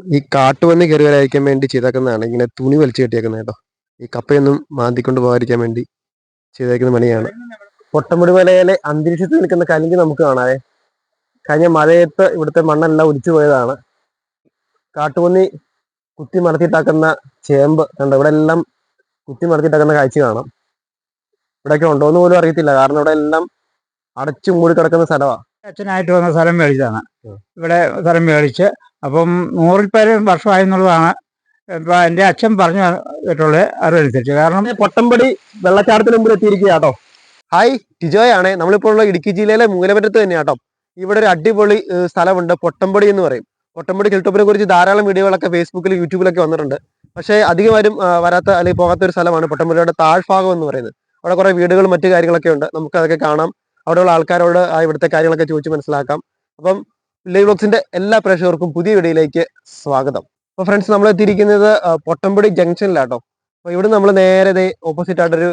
ഈ കാട്ടുപന്നി കയറി വരാതിരിക്കാൻ വേണ്ടി ചെയ്തേക്കുന്നതാണ്. ഇങ്ങനെ തുണി വലിച്ചു കെട്ടിയേക്കുന്നത് കേട്ടോ. ഈ കപ്പയൊന്നും മാന്തിക്കൊണ്ട് പോകാതിരിക്കാൻ വേണ്ടി ചെയ്തേക്കുന്ന പണിയാണ്. പൊട്ടമുടി മലയിലെ അന്തരീക്ഷത്തിൽ നിൽക്കുന്ന കലിങ്ക് നമുക്ക് കാണാവേ. കഴിഞ്ഞ മഴയത്ത് ഇവിടുത്തെ മണ്ണെല്ലാം ഒലിച്ചു പോയതാണ്. കാട്ടുപന്നി കുത്തി മറത്തിട്ടാക്കുന്ന ചേമ്പ് കണ്ടോ? ഇവിടെ എല്ലാം കുത്തി മറത്തിട്ടാക്കുന്ന കാഴ്ച കാണാം. ഇവിടെയൊക്കെ ഉണ്ടോന്ന് പോലും അറിയത്തില്ല. കാരണം ഇവിടെ എല്ലാം അടച്ചു മൂടി കിടക്കുന്ന സ്ഥലമാണ് അച്ഛനായിട്ട് വന്ന സ്ഥലം മേടിച്ചതാണ്. ഇവിടെ സ്ഥലം മേടിച്ച് അപ്പം നൂറിൽ പേരും വർഷമായി എന്നുള്ളതാണ് ഇപ്പൊ എന്റെ അച്ഛൻ പറഞ്ഞു കേട്ടുള്ള അറിവനുസരിച്ച്. കാരണം പൊട്ടമ്പടി വെള്ളച്ചാട്ടത്തിന് മുമ്പിൽ എത്തിയിരിക്കുക കേട്ടോ ഹായ് ടിജോയാണ്. നമ്മളിപ്പോൾ ഉള്ള ഇടുക്കി ജില്ലയിലെ മൂലമറ്റത്ത് തന്നെയാട്ടോ ഇവിടെ ഒരു അടിപൊളി സ്ഥലമുണ്ട് പൊട്ടമ്പടി എന്ന് പറയും. പൊട്ടമ്പടി ഹിൽടോപ്പിനെ കുറിച്ച് ധാരാളം വീഡിയോകളൊക്കെ ഫേസ്ബുക്കിൽ യൂട്യൂബിലൊക്കെ വന്നിട്ടുണ്ട്. പക്ഷേ അധികം ആരും വരാത്ത അല്ലെങ്കിൽ പോകാത്ത ഒരു സ്ഥലമാണ് പൊട്ടമ്പടിയുടെ താഴ്ഭാഗം എന്ന് പറയുന്നത്. അവിടെ കുറെ വീടുകളും മറ്റു കാര്യങ്ങളൊക്കെ ഉണ്ട്. നമുക്ക് അതൊക്കെ കാണാം. അവിടെയുള്ള ആൾക്കാരോട് ഇവിടുത്തെ കാര്യങ്ങളൊക്കെ ചോദിച്ച് മനസ്സിലാക്കാം. അപ്പം ലൈവ് ബ്ലോഗ്സിന്റെ എല്ലാ പ്രേക്ഷകർക്കും പുതിയ വീഡിയോയിലേക്ക് സ്വാഗതം. അപ്പൊ ഫ്രണ്ട്സ് നമ്മൾ എത്തിയിരിക്കുന്നത് പൊട്ടമ്പടി ജംഗ്ഷനിലാട്ടോ. അപ്പൊ ഇവിടെ നമ്മൾ നേരെ ഓപ്പോസിറ്റ് ആയിട്ടൊരു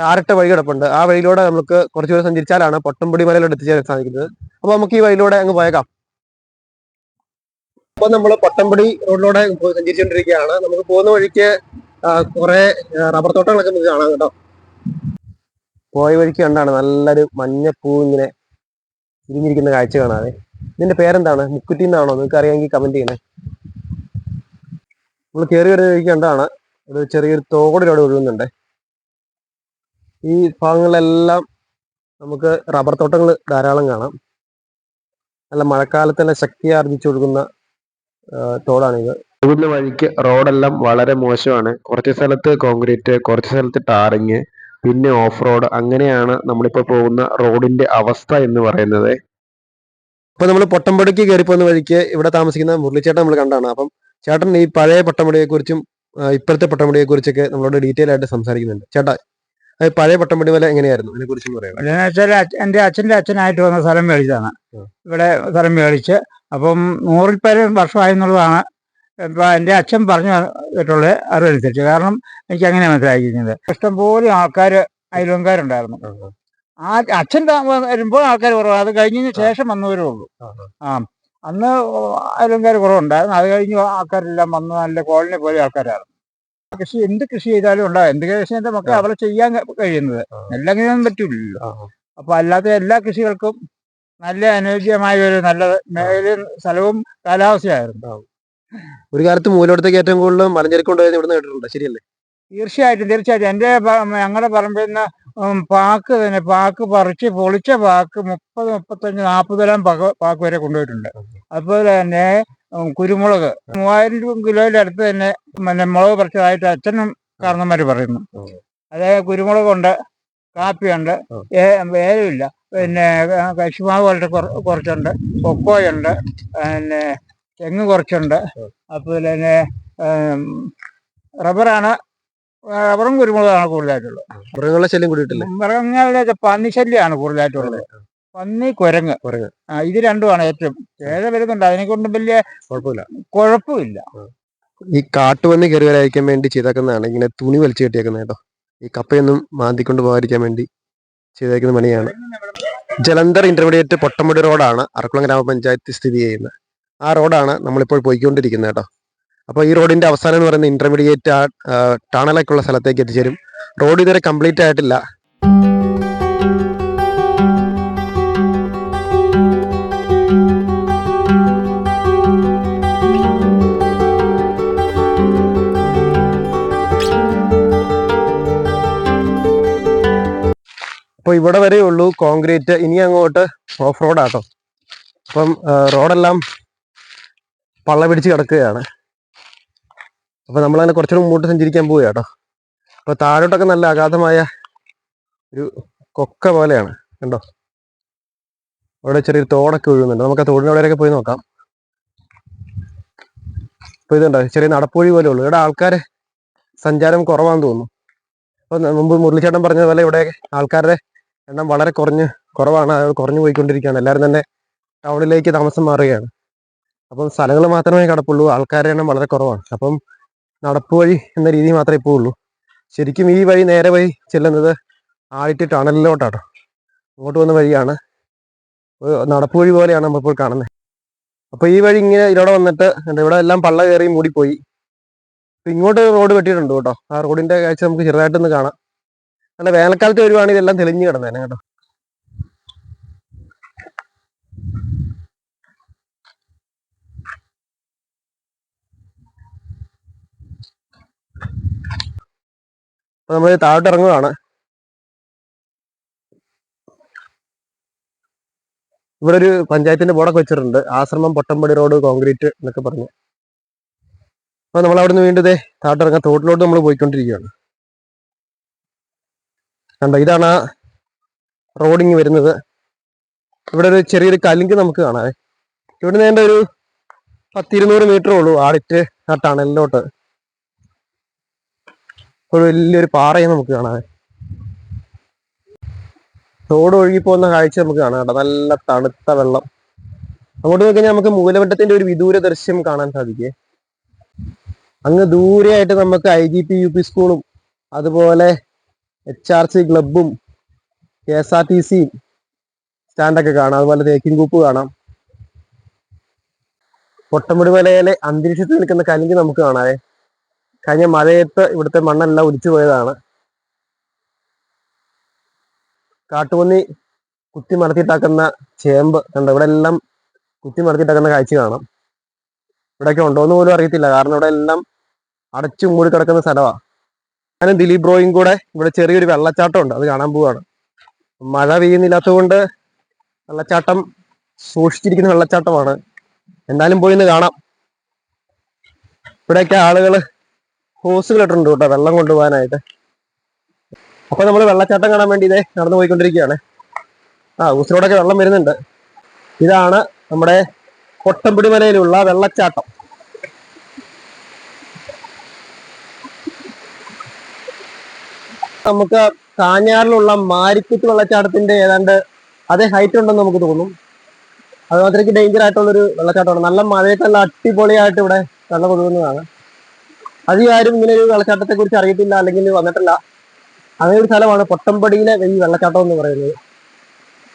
ടാറിട്ട വഴി കിടപ്പുണ്ട്. ആ വഴിയിലൂടെ നമുക്ക് കുറച്ച് ദൂരം സഞ്ചരിച്ചാലാണ് പൊട്ടമ്പടി മലയിലോട്ട് എത്തിച്ചേരാൻ സാധിക്കുന്നത്. അപ്പൊ നമുക്ക് ഈ വഴിയിലൂടെ അങ്ങ് പോയേക്കാം. അപ്പൊ നമ്മൾ പൊട്ടമ്പടി റോഡിലൂടെ സഞ്ചരിച്ചുകൊണ്ടിരിക്കുകയാണ്. നമുക്ക് പോകുന്ന വഴിക്ക് കുറേ റബ്ബർ തോട്ടങ്ങളൊക്കെ നമുക്ക് കാണാം കേട്ടോ. പോയ വഴിക്ക് കണ്ടാണ് നല്ലൊരു മഞ്ഞപ്പൂ ഇങ്ങനെ ഇരിഞ്ഞിരിക്കുന്ന കാഴ്ച കാണാതെ. ഇതിന്റെ പേരെന്താണ്? മുക്കുറ്റി എന്നാണോ നിങ്ങൾക്ക് അറിയാമെങ്കിൽ കമന്റ് ചെയ്യണേ. നമ്മൾ കയറി വരുന്ന വഴിക്ക് കണ്ടാണ് ഒരു ചെറിയൊരു തോടിലൂടെ ഒഴുകുന്നുണ്ട്. ഈ ഭാഗങ്ങളിലെല്ലാം നമുക്ക് റബ്ബർ തോട്ടങ്ങൾ ധാരാളം കാണാം. നല്ല മഴക്കാലത്ത് തന്നെ ശക്തി ആർജിച്ചൊഴുകുന്ന തോടാണിത്. ഒഴുകുന്ന വഴിക്ക് റോഡെല്ലാം വളരെ മോശമാണ്. കുറച്ച് സ്ഥലത്ത് കോൺക്രീറ്റ് കുറച്ച് സ്ഥലത്ത് ടാറിങ് പിന്നെ ഓഫ് റോഡ് അങ്ങനെയാണ് നമ്മളിപ്പോൾ പോകുന്ന റോഡിന്റെ അവസ്ഥ എന്ന് പറയുന്നത്. ഇപ്പൊ നമ്മൾ പൊട്ടമ്പടിക്ക് കയറി പോകുന്ന വഴിക്ക് ഇവിടെ താമസിക്കുന്ന മുരളിച്ചേട്ടൻ നമ്മൾ കണ്ടാണ്. അപ്പം ചേട്ടൻ ഈ പഴയ പൊട്ടമ്പടിയെ കുറിച്ചും ഇപ്പോഴത്തെ പൊട്ടമ്പടിയെ കുറിച്ചൊക്കെ നമ്മളോട് ഡീറ്റെയിൽ ആയിട്ട് സംസാരിക്കുന്നുണ്ട്. ചേട്ടാ അത് പഴയ പൊട്ടമ്പടി വില എങ്ങനെയായിരുന്നു? അതിനെ കുറിച്ചും പറയാം എന്റെ അച്ഛന്റെ അച്ഛനായിട്ട് വന്ന സ്ഥലം മേടിച്ചതാണ്. ഇവിടെ സ്ഥലം മേടിച്ച്. അപ്പം നൂറിൽ പേരും വർഷമായി എന്നുള്ളതാണ്. ഇപ്പൊ എന്റെ അച്ഛൻ പറഞ്ഞു കേട്ടുള്ള അറിവനുസരിച്ച്. കാരണം എനിക്ക് അങ്ങനെ മനസ്സിലാക്കിയിരിക്കുന്നത് ഇഷ്ടംപോലെ ആൾക്കാർ അയൽവങ്കാരുണ്ടായിരുന്നു ആ അച്ഛൻ വരുമ്പോൾ ആൾക്കാർ കുറവാണ് അത് കഴിഞ്ഞതിന് ശേഷം വന്നവരേ ഉള്ളൂ. ആ അന്ന് അലങ്കാര കുറവുണ്ടായിരുന്നു. അത് കഴിഞ്ഞ് ആൾക്കാരെല്ലാം വന്ന് നല്ല കോളനി പോലെ ആൾക്കാരായിരുന്നു. കൃഷി എന്ത് കൃഷി ചെയ്താലും ഉണ്ടാകും എന്ത് കൃഷി ചെയ്താൽ നമുക്ക് അവളെ ചെയ്യാൻ കഴിയുന്നത്. എല്ലാം ചെയ്യാൻ പറ്റില്ലല്ലോ അപ്പൊ അല്ലാത്ത എല്ലാ കൃഷികൾക്കും നല്ല അനുയോജ്യമായ ഒരു നല്ല മേഖലയും സ്ഥലവും കാലാവസ്ഥയായിരുന്നു. ഒരു കാലത്ത് മൂലോടത്തേക്ക് ഏറ്റവും കൂടുതൽ മലഞ്ചരക്ക് ഇവിടെ കേട്ടിട്ടുണ്ട്? ശരിയല്ലേ? തീർച്ചയായിട്ടും തീർച്ചയായിട്ടും. എന്റെ ഞങ്ങളുടെ പറമ്പിൽ നിന്ന് പാക്ക് തന്നെ പാക്ക് പറിച്ച് പൊളിച്ച പാക്ക് മുപ്പത് മുപ്പത്തഞ്ച് നാൽപ്പതെല്ലാം പാക്ക് പാക്ക് വരെ കൊണ്ടുപോയിട്ടുണ്ട്. അതുപോലെ തന്നെ കുരുമുളക്. മൂവായിരം രൂപ കിലോയുടെ അടുത്ത് തന്നെ പിന്നെ മുളക് പറിച്ചതായിട്ട് അച്ഛനും കാരണന്മാര് പറയുന്നു. അതായത് കുരുമുളകുണ്ട് കാപ്പിയുണ്ട്. ഏലമില്ല പിന്നെ കശുമാവ് പോലത്തെ കുറ- കുറച്ചുണ്ട് കൊക്കോയുണ്ട് പിന്നെ തെങ്ങ് കുറച്ചുണ്ട്. അതുപോലെ തന്നെ റബ്ബറാണ് റബ്ബറും കുരുമുളകാണ് കൂടുതലായിട്ടുള്ളത്. മൃഗങ്ങളെ ശല്യം കൂടിയിട്ടില്ലേ? മൃഗങ്ങളുടെ പന്നി ശല്യമാണ് കൂടുതലായിട്ടുള്ളത്. പന്നി കുരങ്ങ്. കുരങ്ങ്. ആ ഇത് രണ്ടുമാണ് ഏറ്റവും. ചേര വരുന്നുണ്ട്? അതിനെ കൊണ്ട് വലിയ കുഴപ്പമില്ല. കുഴപ്പമില്ല. ഈ കാട്ടുപന്നി കയറി വരാതിരിക്കാൻ വേണ്ടി ചെയ്തേക്കുന്നതാണ്. ഇങ്ങനെ തുണി വലിച്ചു കെട്ടിയേക്കുന്നത് കേട്ടോ. ഈ കപ്പയൊന്നും മാന്തിക്കൊണ്ട് പോകാതിരിക്കാൻ വേണ്ടി ചെയ്തേക്കുന്ന പണിയാണ്. ജലന്ധർ ഇന്റർമീഡിയറ്റ് പൊട്ടമുടി റോഡാണ് അറക്കുളം ഗ്രാമപഞ്ചായത്ത് സ്ഥിതി ചെയ്യുന്നത്. ആ റോഡാണ് നമ്മളിപ്പോൾ പോയിക്കൊണ്ടിരിക്കുന്നത് കേട്ടോ. അപ്പോൾ ഈ റോഡിന്റെ അവസാനം എന്ന് പറയുന്നത് ഇന്റർമീഡിയറ്റ് ആ ആ, ടണലൊക്കെ ഉള്ള സ്ഥലത്തേക്ക് എത്തിച്ചേരും. റോഡ് ഇതുവരെ കംപ്ലീറ്റ് ആയിട്ടില്ല. അപ്പോൾ ഇവിടെ വരെ ഉള്ളൂ കോൺക്രീറ്റ് ഇനി അങ്ങോട്ട് ഓഫ് റോഡാട്ടോ അപ്പം റോഡെല്ലാം പള്ള പിടിച്ച് കിടക്കുകയാണ്. അപ്പൊ നമ്മളങ്ങനെ കുറച്ചുകൂടെ മുമ്പോട്ട് സഞ്ചരിക്കാൻ പോവുക കേട്ടോ അപ്പൊ താഴോട്ടൊക്കെ നല്ല അഗാധമായ ഒരു കൊക്ക പോലെയാണ് കണ്ടോ? അവിടെ ചെറിയൊരു തോടൊക്കെ ഒഴുകുന്നുണ്ട്. നമുക്ക് ആ തോടിന്റെ അവിടെയൊക്കെ പോയി നോക്കാം. അപ്പൊ ഇതുണ്ടോ? ചെറിയ നടപ്പുഴി പോലെ ഉള്ളൂ. ഇവിടെ ആൾക്കാരെ സഞ്ചാരം കുറവാന്ന് തോന്നുന്നു. അപ്പൊ ന- മുമ്പ് മുരളിച്ചേട്ടൻ പറഞ്ഞതുപോലെ ഇവിടെ ആൾക്കാരുടെ എണ്ണം വളരെ കുറഞ്ഞ് കുറവാണ്. അത് കുറഞ്ഞു പോയിക്കൊണ്ടിരിക്കുകയാണ്. എല്ലാവരും തന്നെ ടൗണിലേക്ക് താമസം മാറുകയാണ്. അപ്പം സ്ഥലങ്ങൾ മാത്രമേ കിടപ്പുള്ളൂ. ആൾക്കാരുടെ എണ്ണം വളരെ കുറവാണ്. അപ്പം നടപ്പ് വഴി എന്ന രീതി മാത്രമേ ഇപ്പോൾ ഉള്ളൂ. ശരിക്കും ഈ വഴി നേരെ വഴി ചെല്ലുന്നത് ആയിട്ട് ടണലിലോട്ടാട്ടോ. അങ്ങോട്ട് വന്ന വഴിയാണ്. നടപ്പ് വഴി പോലെയാണ് നമ്മൾ നമ്മളിപ്പോൾ കാണുന്നത്. അപ്പോൾ ഈ വഴി ഇങ്ങനെ ഇവിടെ വന്നിട്ട് ഇവിടെ എല്ലാം പള്ള കയറി മൂടിപ്പോയി. ഇങ്ങോട്ട് റോഡ് വെട്ടിയിട്ടുണ്ട് കേട്ടോ. ആ റോഡിന്റെ കാഴ്ച നമുക്ക് ചെറുതായിട്ടൊന്ന് കാണാം. അല്ല വേനൽക്കാലത്ത് വരുവാണെങ്കിൽ ഇതെല്ലാം തെളിഞ്ഞു കിടന്നേനെ കേട്ടോ. അപ്പൊ നമ്മൾ താഴോട്ട് ഇറങ്ങുകയാണ് ഇവിടെ ഒരു പഞ്ചായത്തിന്റെ ബോർഡൊക്കെ വെച്ചിട്ടുണ്ട്. ആശ്രമം പൊട്ടമ്പടി റോഡ് കോൺക്രീറ്റ് എന്നൊക്കെ പറഞ്ഞു. അപ്പൊ നമ്മൾ അവിടെ നിന്ന് വീണ്ടും ഇതേ ഇറങ്ങാൻ തോട്ടിലോട്ട് നമ്മൾ പോയിക്കൊണ്ടിരിക്കുകയാണ് കണ്ടോ? ഇതാണ് ആ റോഡിങ് വരുന്നത്. ഇവിടെ ഒരു ചെറിയൊരു കലിങ്ക് നമുക്ക് കാണാവേ. ഇവിടെ നിന്ന് ഒരു പത്തിരുന്നൂറ് മീറ്ററേ ഉള്ളൂ ആടിറ്റ് ആ ടണലിലോട്ട്. ഒരു വലിയൊരു പാറയും നമുക്ക് കാണാം. തോട് ഒഴുകി പോകുന്ന കാഴ്ച നമുക്ക് കാണാം കേട്ടോ. നല്ല തണുത്ത വെള്ളം. അങ്ങോട്ട് നോക്കിക്കഴിഞ്ഞാൽ നമുക്ക് മൂലമറ്റത്തിന്റെ ഒരു വിദൂര ദൃശ്യം കാണാൻ സാധിക്കേ. അങ്ങ് ദൂരെയായിട്ട് നമുക്ക് I G P U P സ്കൂളും അതുപോലെ H R C ക്ലബും K S R T C സ്റ്റാൻഡൊക്കെ കാണാം. അതുപോലെ തേക്കിൻ കൂപ്പ് കാണാം. പൊട്ടമുടി മലയിലെ അന്തരീക്ഷത്തിൽ നിൽക്കുന്ന കലിങ്ക് നമുക്ക് കാണാവേ. കഴിഞ്ഞ മഴയത്ത് ഇവിടുത്തെ മണ്ണെല്ലാം ഒലിച്ചു പോയതാണ്. കാട്ടുപന്നി കുത്തി മറത്തിട്ടാക്കുന്ന ചേമ്പ് കണ്ടോ? ഇവിടെ എല്ലാം കുത്തി മറത്തിട്ടാക്കുന്ന കാഴ്ച കാണാം. ഇവിടെയൊക്കെ ഉണ്ടോന്ന് പോലും അറിയത്തില്ല. കാരണം ഇവിടെ എല്ലാം അടച്ചു മൂടി കിടക്കുന്ന സ്ഥലമാണ് ഞാനും ദിലീപ് ബ്രോയും കൂടെ ഇവിടെ ചെറിയൊരു വെള്ളച്ചാട്ടം ഉണ്ട് അത് കാണാൻ പോവാണ്. മഴ പെയ്യുന്നില്ലാത്തതുകൊണ്ട് വെള്ളച്ചാട്ടം സൂക്ഷിച്ചിരിക്കുന്ന വെള്ളച്ചാട്ടമാണ്. എന്തായാലും പോയി ഒന്ന് കാണാം. ഇവിടെയൊക്കെ ആളുകൾ ഹോസുകൾ ഇട്ടിട്ടുണ്ട് കേട്ടോ. വെള്ളം കൊണ്ടുപോകാനായിട്ട്. അപ്പൊ നമ്മൾ വെള്ളച്ചാട്ടം കാണാൻ വേണ്ടി ഇതേ നടന്നു പോയിക്കൊണ്ടിരിക്കുകയാണ്. ആ ഊസിലൂടെയൊക്കെ വെള്ളം വരുന്നുണ്ട്. ഇതാണ് നമ്മുടെ കൊട്ടമ്പിടി മലയിലുള്ള വെള്ളച്ചാട്ടം. നമുക്ക് കാഞ്ഞാറിലുള്ള മാരിക്കുത്ത് വെള്ളച്ചാട്ടത്തിന്റെ ഏതാണ്ട് അതേ ഹൈറ്റ് ഉണ്ടെന്ന് നമുക്ക് തോന്നും. അത് അത്രയ്ക്ക് ഡേഞ്ചർ ആയിട്ടുള്ളൊരു വെള്ളച്ചാട്ടമാണ്. നല്ല മഴയൊക്കെല്ലാം അടിപൊളിയായിട്ട് ഇവിടെ വെള്ളം ഒഴുകുന്നതാണ് അധികം ആരും ഇങ്ങനെ ഒരു വെള്ളച്ചാട്ടത്തെ കുറിച്ച് അറിയത്തില്ല അല്ലെങ്കിൽ വന്നിട്ടില്ല. അങ്ങനെ ഒരു സ്ഥലമാണ് പൊട്ടമ്പടിയിലെ ഈ വെള്ളച്ചാട്ടം എന്ന് പറയുന്നത്.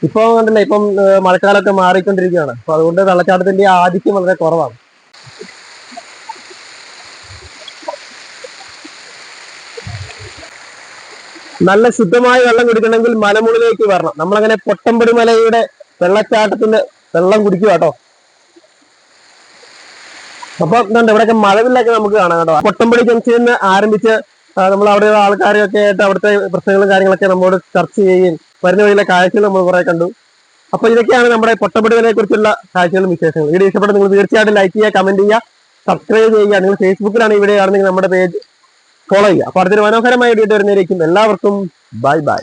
ഇപ്പൊ കണ്ടില്ല ഇപ്പം മഴക്കാലമൊക്കെ മാറിക്കൊണ്ടിരിക്കുകയാണ്. അപ്പൊ അതുകൊണ്ട് വെള്ളച്ചാട്ടത്തിന്റെ ആധിക്യം വളരെ കുറവാണ്. നല്ല ശുദ്ധമായ വെള്ളം കുടിക്കണമെങ്കിൽ മലമുകളിലേക്ക് വരണം. നമ്മളങ്ങനെ പൊട്ടമ്പടി മലയുടെ വെള്ളച്ചാട്ടത്തിന്റെ വെള്ളം കുടിക്കുക കേട്ടോ. അപ്പൊ എന്തുണ്ട് ഇവിടെയൊക്കെ മഴവില്ലൊക്കെ നമുക്ക് കാണാം കേട്ടോ. പൊട്ടമ്പടി ജംഗ്ഷനിൽ നിന്ന് ആരംഭിച്ച് നമ്മൾ അവിടെയുള്ള ആൾക്കാരെയൊക്കെ ആയിട്ട് അവിടുത്തെ പ്രശ്നങ്ങളും കാര്യങ്ങളൊക്കെ നമ്മോട് ചർച്ച ചെയ്യുകയും വരുന്ന വഴിയിലെ കാഴ്ചകൾ നമ്മൾ കുറെ കണ്ടു. അപ്പൊ ഇതൊക്കെയാണ് നമ്മുടെ പൊട്ടപ്പെടുന്നതിനെ കുറിച്ചുള്ള കാഴ്ചകളും വിശേഷങ്ങളും. വീഡിയോ ഇഷ്ടപ്പെട്ട നിങ്ങൾ തീർച്ചയായിട്ടും ലൈക്ക് ചെയ്യുക കമന്റ് ചെയ്യുക സബ്സ്ക്രൈബ് ചെയ്യുക. നിങ്ങൾ ഫേസ്ബുക്കിലാണ് ഇവിടെ ആണെങ്കിൽ നമ്മുടെ പേജ് ഫോളോ ചെയ്യുക. അപ്പൊ അടുത്തൊരു മനോഹരമായ വീഡിയോ വരുന്നതായിരിക്കും. എല്ലാവർക്കും ബൈ ബൈ